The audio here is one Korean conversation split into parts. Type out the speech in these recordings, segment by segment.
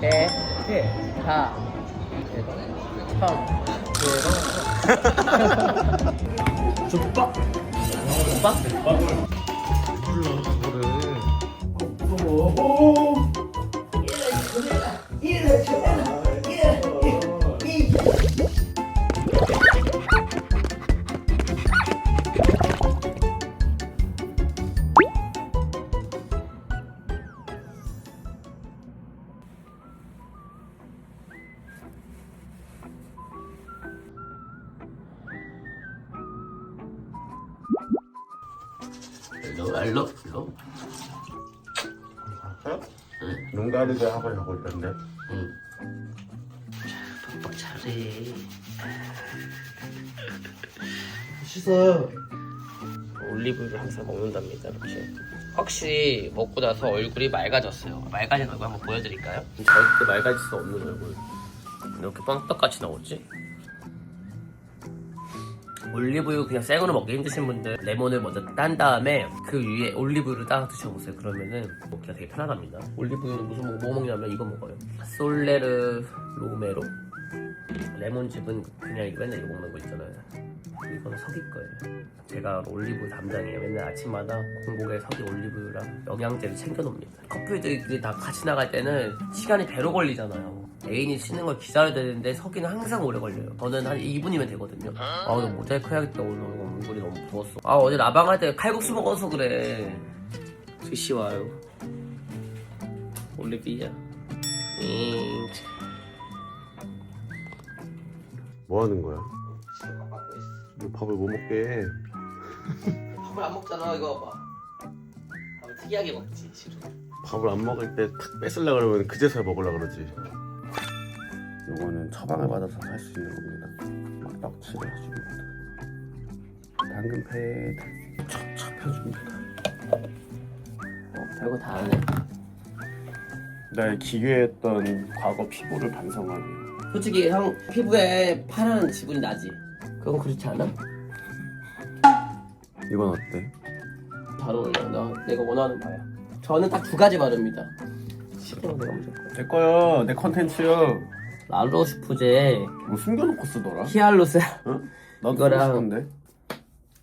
대, 대, 다, 청, 족밥. 오빠? 불러 그거를. 일 로, 일로, 일로. 눈 가리게 하고 자고 있던데 응. 빡 잘해. 씻어. 올리브유를 항상 먹는답니다 이렇게 확실히 먹고 나서 얼굴이 맑아졌어요 맑아진 얼굴 한번 보여드릴까요? 절대 맑아질 수 없는 얼굴 이렇게 빵떡같이 나오지? 올리브유 그냥 생으로 먹기 힘드신 분들 레몬을 먼저 딴 다음에 그 위에 올리브유를 따라 드셔보세요 그러면은 먹기가 되게 편안합니다 올리브유는 무슨 뭐, 뭐 먹냐면 이거 먹어요 솔레르 로메로 레몬즙은 그냥 맨날 이거 먹는 거 있잖아요 이거는 석이 거예요 제가 올리브 담당이에요. 맨날 아침마다 공복에 석이 올리브유랑 영양제를 챙겨놉니다. 커플들이 다 같이 나갈 때는 시간이 배로 걸리잖아요. 애인이 쉬는 걸 기다려야 되는데 석이는 항상 오래 걸려요. 저는 한 2분이면 되거든요. 아, 오늘 모자이크 해야겠다. 오늘 얼굴이 너무 부었어. 아, 어제 라방 할 때 칼국수 먹어서 그래. 드시 와요. 올리비야. 잉. 뭐 하는 거야? 너 밥을 못 먹게 해 밥을 안 먹잖아. 이거 봐봐. 밥을 특이하게 먹지, 싫어. 밥을 안 먹을 때 탁 뺏으려 그러면 그제서야 먹으려 그러지 요거는 처방을 받아서 살 수 있는 겁니다 막 떡칠을 해줍니다 당근 패드 척척 펴줍니다 어, 별거 다 하네. 날 기괴했던 과거 피부를 반성하네 솔직히 형 피부에 파란 지분이 나지? 그건 그렇지 않아? 이건 어때? 잘 어울려. 나 내가 원하는 바야. 저는 딱 두 가지 바릅니다. 시키는 내가 거야. 내 거야 내 컨텐츠야 라로슈푸제. 뭐 숨겨놓고 쓰더라? 히알루스. 응? 나도 이거랑- 쓰고 싶은데.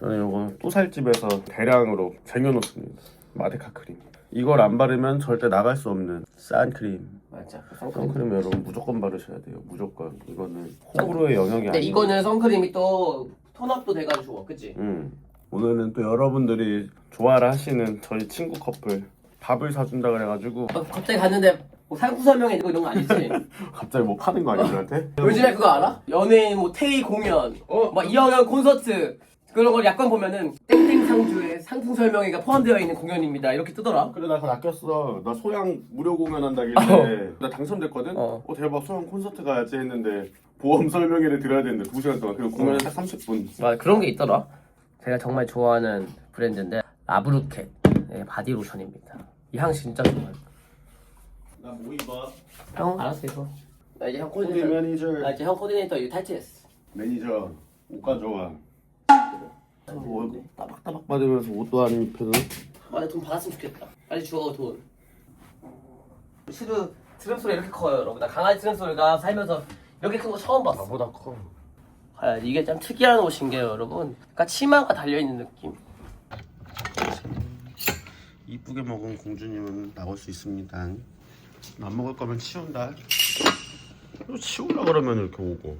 저는 요거 또살집에서 대량으로 쟁여놓습니다. 마데카 크림. 이걸 안 바르면 절대 나갈 수 없는 싼 크림. 맞아. 선크림. 여러분 무조건 바르셔야 돼요. 무조건. 이거는 호불호의 영역이 근데 아니고 이거는 선크림이 또 톤업도 돼가지고 좋아, 그치? 음. 오늘은 또 여러분들이 좋아라 하시는 저희 친구 커플 밥을 사준다 그래가지고 어, 갑자기 갔는데 뭐 상품 설명회 이거 이런 거 아니지? 갑자기 뭐 파는 거 아니야 우리한테? 요즘에 그거 알아? 연예인 뭐 테이 공연, 어? 막 이영현 콘서트 그런 걸 약간 보면은 땡땡 상주에 상품 설명회가 포함되어 있는 공연입니다 이렇게 뜨더라. 그래 나 그거 낚였어 나 소양 무료 공연 한다길래 어. 나 당첨됐거든? 어. 어. 대박 소양 콘서트 가야지 했는데 보험 설명회를 들어야 되는데 2 시간 동안 그리고 공연은 딱 30분 맞아 그런 게 있더라. 제가 정말 좋아하는 브랜드인데 라브루켓 네, 바디 로션입니다. 이 향 진짜 좋아요. 나뭐 입어? 형 알았어 이거. 나 이제 형 우리 코디네이터. 매니저 나 이제 형 코디네이터 이거 탈퇴했어. 매니저 옷가 좋아 뭐 따박따박 받으면서 옷도 안 입혀도 맞아 돈 받았으면 좋겠다. 빨리 주워 돈. 시드 드럼 소리 이렇게 커요 여러분. 나 강아지 드럼 소리가 살면서 이렇게 큰 거 처음 봤어. 나보다 커 아, 이게 참 특이한 옷인 게요 여러분. 그러니까 치마가 달려 있는 느낌. 이쁘게 먹은 공주님은 나올 수 있습니다 안 먹을 거면 치운다 또 치우려 그러면 이렇게 오고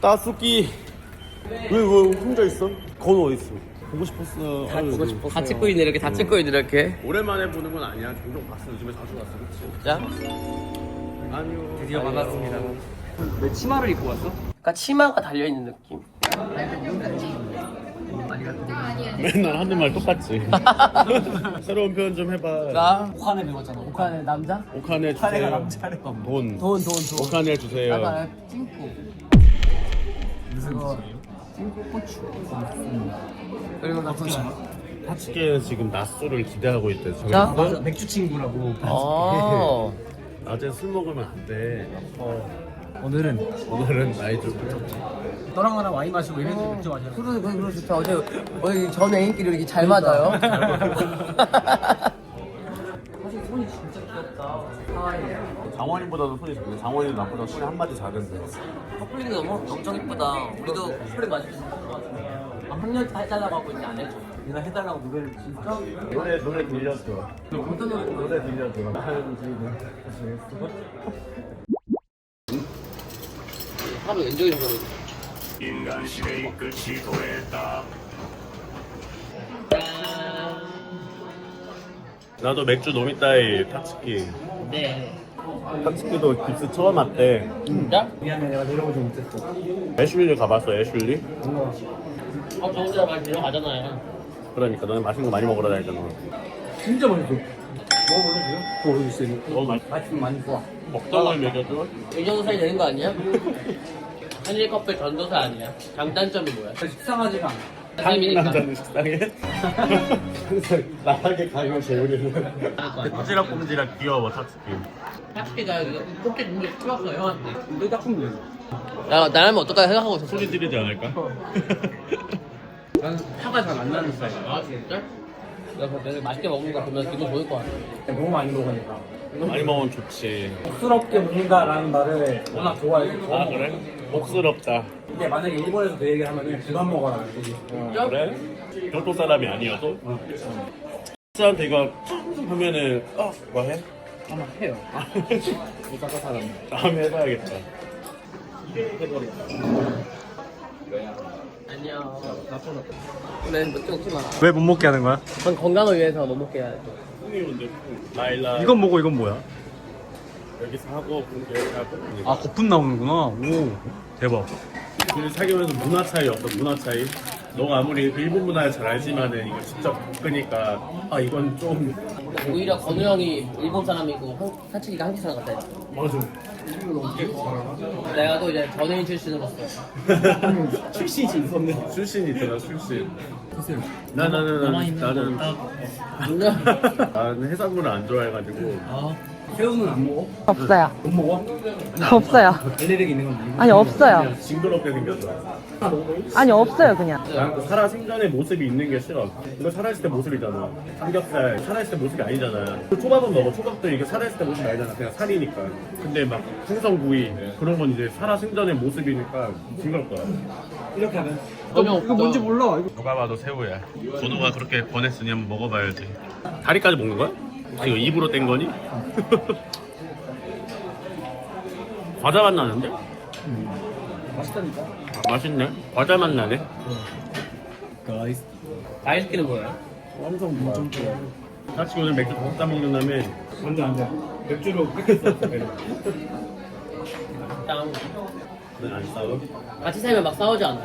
따수기 왜 왜 혼자 있어? 건우 어디 있어? 보고 싶었어. 다 아유, 보고 싶어. 다 찍고 있네 이렇게 다 찍고 있네 이렇게. 오랜만에 보는 건 아니야. 종종 봤어. 요즘에 자주 봤어. 그치? 자, 아니요. 드디어 만났습니다. 왜 치마를 입고 왔어? 그러니까 치마가 달려 있는 느낌. 맨날 하는 말 똑같지. 새로운 표현 좀 해봐. 나 옥한에 배웠잖아. 북한의 남자? 옥한에 옥한애가 주세요. 남자래. 돈. 돈, 돈, 돈. 옥한에 주세요. 약간 찡꾸. 그거 찡꾸 고추. 그리고 나 그거. 하치게는 지금 낮술을 기대하고 있대. 저기 자. 맞아 맥주 친구라고. 어. 낮에 술 먹으면 안 돼. 어. 오늘은 오늘은 나이 좀 너랑 나랑 와인 마시고 얘네들 맥주 마셔. 그래 그래 그래 좋다 어제 어제 전 애인끼리 이렇게 잘 맞아요 사실 손이 진짜 귀엽다 하와이야 장원이보다도 손이 작네 장원이 나보다 손이 한 마디 작은데 커플링이 너무 엄청 이쁘다 우리도 커플링 맞을 수 있을 것 같은데 아, 한년 해달라고 하고 있는데 안 해줘 내가 해달라고 노래를 진짜. 노래 노래 들려줘 어떤 노래 노래 들려줘 하루 왼쪽이 정도 인간식의 끝이 도했다. 나도 맥주 노미따이 타츠키 네 타츠키도 깁스 처음 왔대 진짜? 미안해 내가 내려오지 못했어. 애슐리 가봤어 애슐리? 어, 저 혼자 많이 데려가잖아요 그러니까 너는 맛있는 거 많이 먹으러 다니잖아 진짜 맛있어. 먹어볼래 지금? 모르겠어. 너무 맛있 맛있으면 많이 좋아. 먹방을 먹여줘 이 정도 사이 되는 거 아니야? 한일 커플 전도사 아니야? 장단점이 뭐야? 식상하지가 않아. 사람이니까 남자는 식당에 항상 나하게 가면 재우리는 꼼지락 꼼지락 귀여워 타츠키 타치가 꽃게 눈이 키웠어 형한테. 나, 나라면 어떨까 생각하고 있었어 소리 지르지 않을까? 난 화가 잘 안 나는 스타일. 아 진짜? 내가 내가 맛있게 먹는 거 보면 기분 좋을 것 같아 너무 많이 먹으니까. 많이 먹으면 좋지 복스럽게 먹는다라는 말을 워낙 좋아해서. 아 그래? 복스럽다 근데 만약에 일본에서 그 얘기를 하면은 그만 먹어라. 진짜? 그래? 교토 사람이 아니어서? 스한테 이거 참 하면은 어? 뭐 해? 아마 해요. 오사카 사람. 다음에 해봐야겠다 해버려. 안녕 그래 먹지 먹지 마 왜 못 먹게 하는 거야? 전 건강을 위해서 못 먹게 해야 돼 꿈이 이건 뭐고 이건 뭐야? 여기서 하고 여기 하고 아 거품 나오는구나. 오 대박. 둘이 사귀면서 문화 차이 없어 문화 차이 너가 아무리 일본 문화를 잘 알지만은 이거 직접 겪으니까 아 이건 좀. 오히려 건우 형이 일본 사람이고 한, 사치기가 한국 사람 같아. 맞아. 내가 또 이제 전해인 출신으로서 출신이 있었네. 출신이 있잖아 출신. 나 나는 나는 나는 나는 해산물을 안 좋아해가지고 새우는 안 먹어? 없어요. 못 먹어? 없어요. 알레르기 있는 건 아니고. 아니 없어요. 그냥 징그럽게 생겼어 아니 없어요 그냥. 난그 살아 생전의 모습이 있는 게 싫어. 이거 살아있을 때 모습이잖아. 삼겹살 살아있을 때 모습이 아니잖아. 그 초밥은 먹어. 초밥도 이게 살아있을 때 모습이 아니잖아. 그냥 살이니까. 근데 막 생선구이 그런 건 이제 살아 생전의 모습이니까 징그럽더라. 이렇게 하면. 전혀 이거 뭔지 몰라. 이거. 누가 봐도 새우야. 건우가 그렇게 권했으니 한번 먹어봐야지. 다리까지 먹는 거야? 아 이거 입으로 뗀 거니? 과자 맛 나는데? 맛있다니까. 아, 맛있네. 과자 맛 나네. 가이스. 아이스크림 뭐예요? 엄청 엄청 좋아. 같이 오늘 맥주 다섯 잔 먹는다며 안돼 안돼. 맥주로 뺏겼어. 땅 안 싸워? 같이 살면 막 싸우지 않아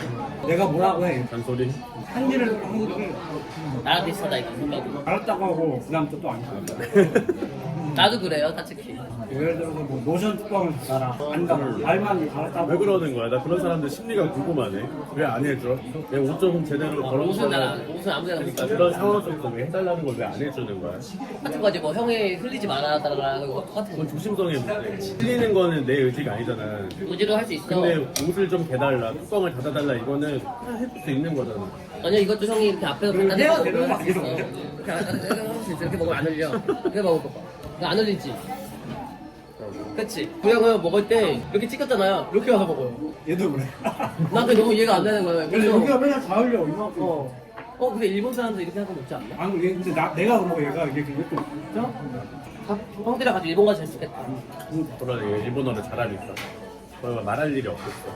내가 뭐라고 해. 잔소리? 한 일을 한국에 나랑 비슷하다 이거 생각이 알았다고 하고 그다음 또또 안 가. 나도 그래요 사치키 예를 들어서 뭐 노션 뚜껑을 닫아라. 안 닫아. 말만 알았다고. 왜 그러는 거야? 나 그런 사람들 심리가 궁금하네. 왜 안 해줘? 내옷좀 제대로 걸어놓고 옷은 나랑 옷은 아무 데나 못 그러니까 써. 그런 상황 속에서 왜 해달라는 걸 왜 안 해주는 거야? 같은 거지 뭐 형이 흘리지 말아달라 그거 똑같은 그건 거 조심성의 문제. 틀리는 거는 내 의지가 아니잖아. 의지로 할 수 있어 근데 옷을 좀 개달라, 뚜껑을 닫아달라 이거는 다 해줄 수 있는 거잖아. 아니야 이것도 형이 이렇게 앞에서 해야 간단히 되는 거 아니야, 이렇게 먹으면 안 흘려 이렇게 먹어봐 이거 안 흘리지 그치 그냥 그냥 먹을 때 이렇게 찍었잖아요 이렇게 와서 먹어요 얘도 그래. 난 그게 너무 이해가 안 되는 근데 그래서 여기가 맨날 다 흘려 이만큼. 어. 어 근데 일본 사람들 이렇게 거 먹지 않나? 아니 얘 근데 나 내가 그러고 얘가 이게 그게 또 진짜? 형들이랑 같이 일본 가서 잘 쓰겠다 그러네, 일본어를 잘하니까. 그러면 말할 일이 없겠어.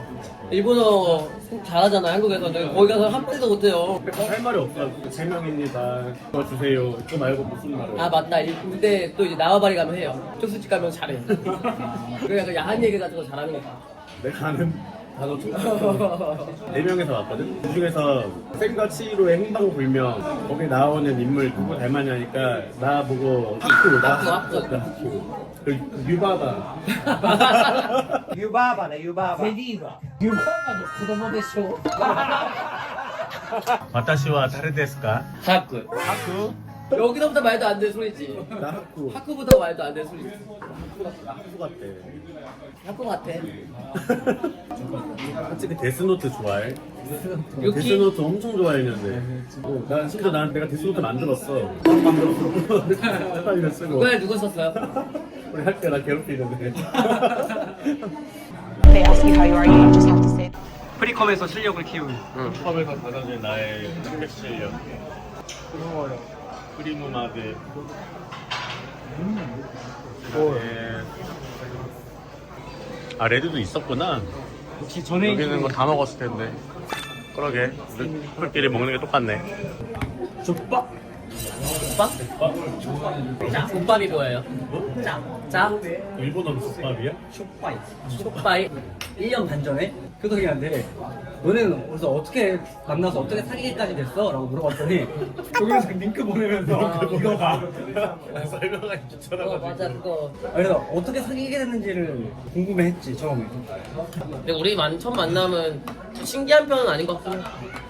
일본어 잘하잖아 한국에서 근데 거기 가서 한 마디도 못해요 할 말이 없어. 세 명입니다. 이거 주세요. 이거 말고 무슨 말을. 아 맞다 일- 근데 또 이제 나와바리 가면 해요 쪽수집 가면 잘해 그러니까 그 야한 얘기 가지고 잘하는 거다 내가 아는 단어 네 명에서 왔거든. 그 중에서 생과 치히로의 행방불명 거기 나오는 인물 누구 닮았냐니까 나 보고 히쿠 나 하쿠, 하쿠. 나 히쿠. 湯婆婆。湯婆婆ね、湯婆ゼ婆。リーバー。ユバーバーの子供でしょ 私は誰ですか？ハク。白 하쿠 하쿠 여기서부터 말도 안 되는 소리지. 나 학구. 학구부터 말도 안 되는 소리지. 나 학구 같대. 학구 같아. 솔직히 데스노트 좋아해? 유키? 데스노트 엄청 좋아했는데. 어, 난 심지어 난 내가 데스노트 만들었어. 만들었어. 이거 쓰고. 그걸 누구 썼어요? 우리 할때나 괴롭히는데. they ask you how you are, you just have to say 프리컴에서 실력을 키우는. 컵에서 받아준 나의 생맥 실력. 크리무 마드. 아 레드도 있었구나. 혹시 전에 여기는 거 다 먹었을 텐데. 그러게. 우리끼리 먹는 게 똑같네. 족밥 국밥? 자, 국밥이 뭐예요? 짜. 짜? 일본어 국밥이야? 족바이 족바이? 1년 반 전에 효덕이한테 너네는 그래서 어떻게 만나서 어떻게 사귀기까지 됐어? 라고 물어봤더니 동영상 링크 보내면서 이거 봐 설명하기 어, 귀찮아가지고. 맞아, 그거. 그래서 어떻게 사귀게 됐는지를 궁금해했지 처음에 근데 우리 만, 첫 만남은 좀 신기한 편은 아닌 것 같긴 해.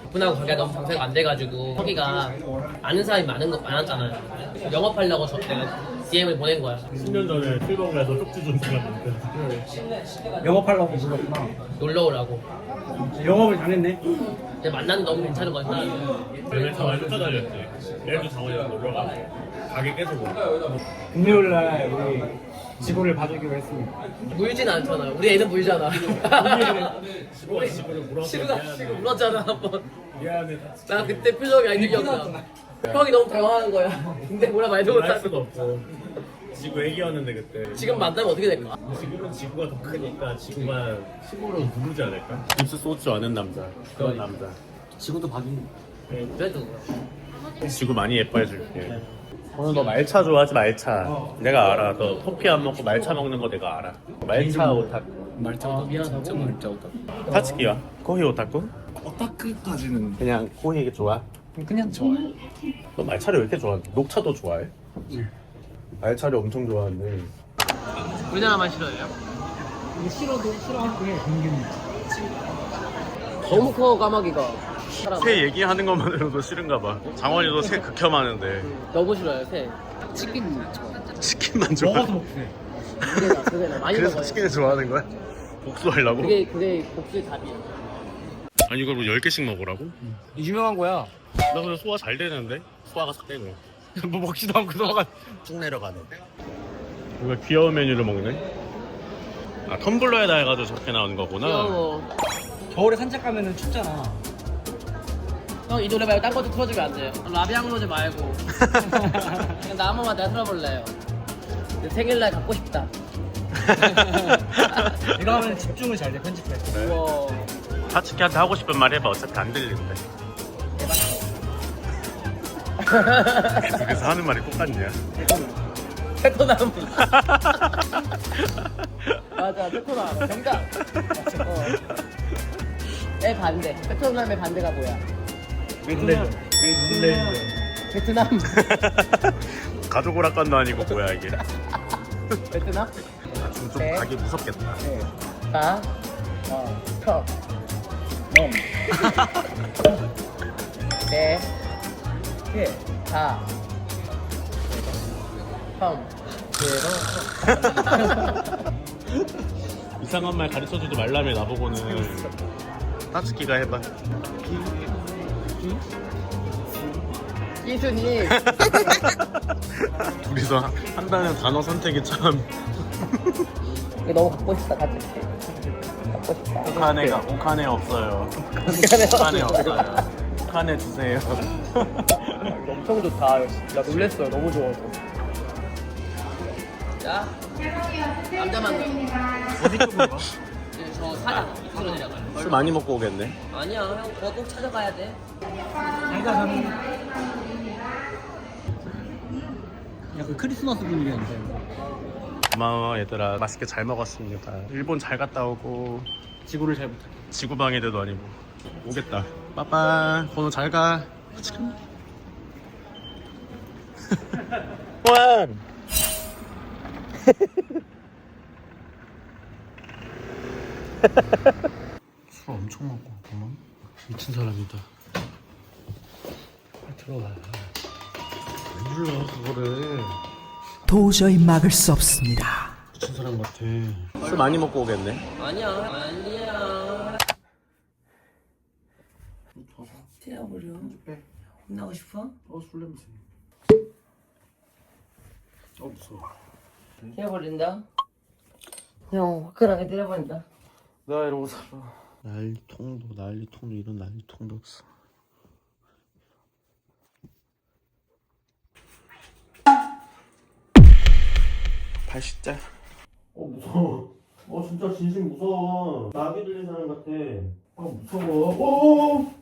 그분하고 관계가 너무 정세가 안 돼가지고 거기가 아는 사람이 많은 거 많았잖아요. 영업하려고 저 내가 DM을 보낸 거야. 10년 전에 필봉 가서 쪽지 준 사람인데. 영업하려고 불렀구나 놀러 오라고. 영업을 잘했네 근데 만나는 너무 괜찮은 거야. 맨날 장원이 쫓아다녔지. 내일도 장원이랑 놀러 가. 가게 계속 와. 금요일날 우리 직원을 봐주기로 했습니다 물진 않잖아. 우리 애는 물잖아. 시부가 미안해. 시부 물었잖아 한번. 미안해. 나 그때 표정이 아닌 기억나. 형이 너무 당황하는 거야. 근데 뭐라 말도 할 못하고. 수가 없고. 지구 애기였는데 그때. 지금 만나면 어떻게 될까? 지금은 지구가 더 크니까 지구만 힘으로 누르지 않을까? 입수 쏘지 않은 남자. 그런 남자. 직원도 봐주는 그래도 지구 많이 예뻐해 줄게. 오늘 너 말차 좋아하지 말차. 내가 알아. 너 커피 안 먹고 말차 먹는 거 내가 알아. 말차 오타쿠. 말차 미안하다고 말차 오다 타츠키와 코히 오타쿠? 오타크까지는 그냥 코히 좋아. 그냥 좋아요 너 말차를 왜 이렇게 좋아해? 녹차도 좋아해? 말차를 엄청 좋아하는데. 우리나라만 싫어해요. 이게 싫어도 싫어할 게 공기는 너무 커 까마귀가. 사람 새 얘기하는 것만으로도 싫은가 봐. 장원이도 새 극혐하는데. 너무 싫어요 새. 치킨 좋아. 치킨만 좋아. 먹어도 먹네 그게 나 그게 나 많이 그래서 먹어요. 치킨을 좋아하는 거야? 복수하려고? 그게 그게 복수의 답이에요. 아니 이걸 뭐 10개씩 먹으라고? 유명한 거야 나 근데 소화 잘 되는데? 소화가 싹 되네 뭐 먹지도 않고 소화가 쭉 내려가네 이거 귀여운 메뉴를 먹네 아 텀블러에다 해가지고 저렇게 나오는 거구나 귀여워. 겨울에 산책 가면은 춥잖아 형 이 노래 말고 딴 것도 틀어주면 안 돼요. 라비앙 로즈 말고. 그냥 나한 번만 내가 틀어볼래요. 내 생일날 갖고 싶다. 이거 하면 집중을 잘 돼 편집할 때 우와. 사치키한테 하고 싶은 말 해봐 어차피 안 들리는데 그래서 하는 말이 똑같냐 테토남. 맞아, 테토남. 정답. 어. 의 반대. 테토남의 반대가 뭐야? 베트남 베트남. 가족 오락관도 아니고 뭐야 이게 베트남? 좀, 좀 네. 가기 무섭겠다 다. 어. 터. 놈. 네. 예. 다. 텀. 이상한 말 가르쳐주지 말라며 나보고는 사치키가 해봐 이순이. 둘이서 한다는 단어 선택이 참 이거 너무 갖고 싶다, 같이. 갖고 싶다. 오카네가 오카네 없어요 오카네 오카네 없어요. 없어요 오카네 주세요 엄청 좋다. 나 놀랬어요. 너무 좋아서. 자, 남자 만나. 어디 쪽으로 가? 네, 저 사장 이쪽으로 내려가요. 술 많이 먹고 오겠네 아니야, 형 그거 꼭 찾아가야 돼. 내가 가는 약간 크리스마스 분위기인데 고마워 얘들아 맛있게 잘 먹었습니다 일본 잘 갔다 오고 지구를 잘 부탁해 지구방해대도 아니고 오겠다 빠빠 번호 잘가 원. 술 엄청 먹고 왔구만 미친 사람이다. 빨리 들어와. 웬일 몰라 그거를? 도저히 막을 수 없습니다. 미친 사람 같아. 술 많이 먹고 오겠네. 아니야. 아니야. 튀어버려. 혼나고 싶어? 어 술 냄새 어. 무서워 튀어버린다? 형 화끈하게 때려버린다. 나 이러고 살아. 난리통도 난리통도 이런 난리통도 없어. 발식자. 어 무서워. 어 진짜 진심 무서워. 나비 들린 사람 같아. 아 무서워. 오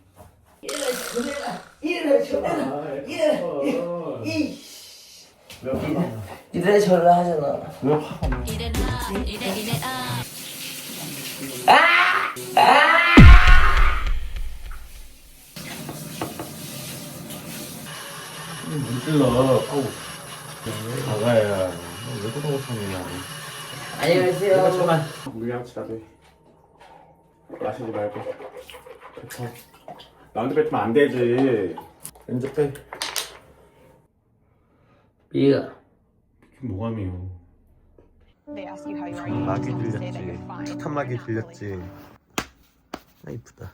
이래 저래라 이래 저래라 이래 이 래 저래 하잖아. 왜 화가 나? 문질러. 어우. 나가야 왜 그러고 사느냐? 안녕하세요. 물량치라 돼 마시지 말고. 뱉어 나한테 뱉으면 안 되지. 왼쪽 빼 미가 모감이요 막이 들렸지. fine. 착한 막이 들렸지. 아 이쁘다.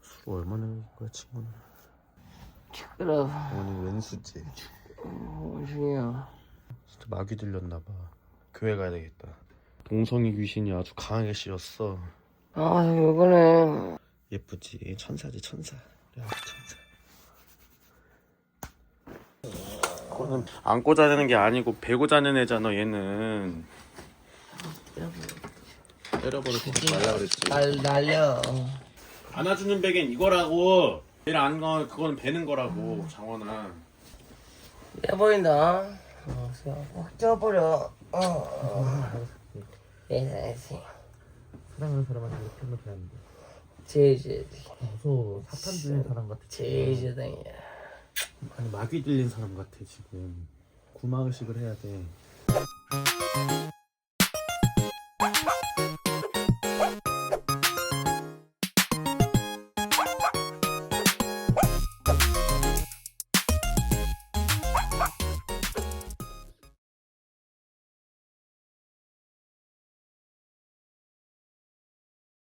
술 얼마나 거야 친구는? 그럼. 오늘 왼수지? 중이야 진짜 마귀 들렸나 봐. 교회 가야 되겠다. 동성이 귀신이 아주 강하게 씌었어. 아 이거는 예쁘지. 천사지 천사. 그래 아주 천사. 그거는 안고 자는 게 아니고 베고 자는 애잖아 얘는. 때려버려 보지 말라 그랬지. 날 날려. 안아주는 베개는 이거라고. 얘를 안건 그거는 베는 거라고 장원아. 떼버린다? 어, 확 쪄버려. 어, 어. 예사야지 사랑하는 사람한테 이렇게 하면 되는데 제일 무서워 사탄 들린 사람 같아 제일 제당이야 아니 마귀 들린 사람 같아 지금. 구마의식을 해야 돼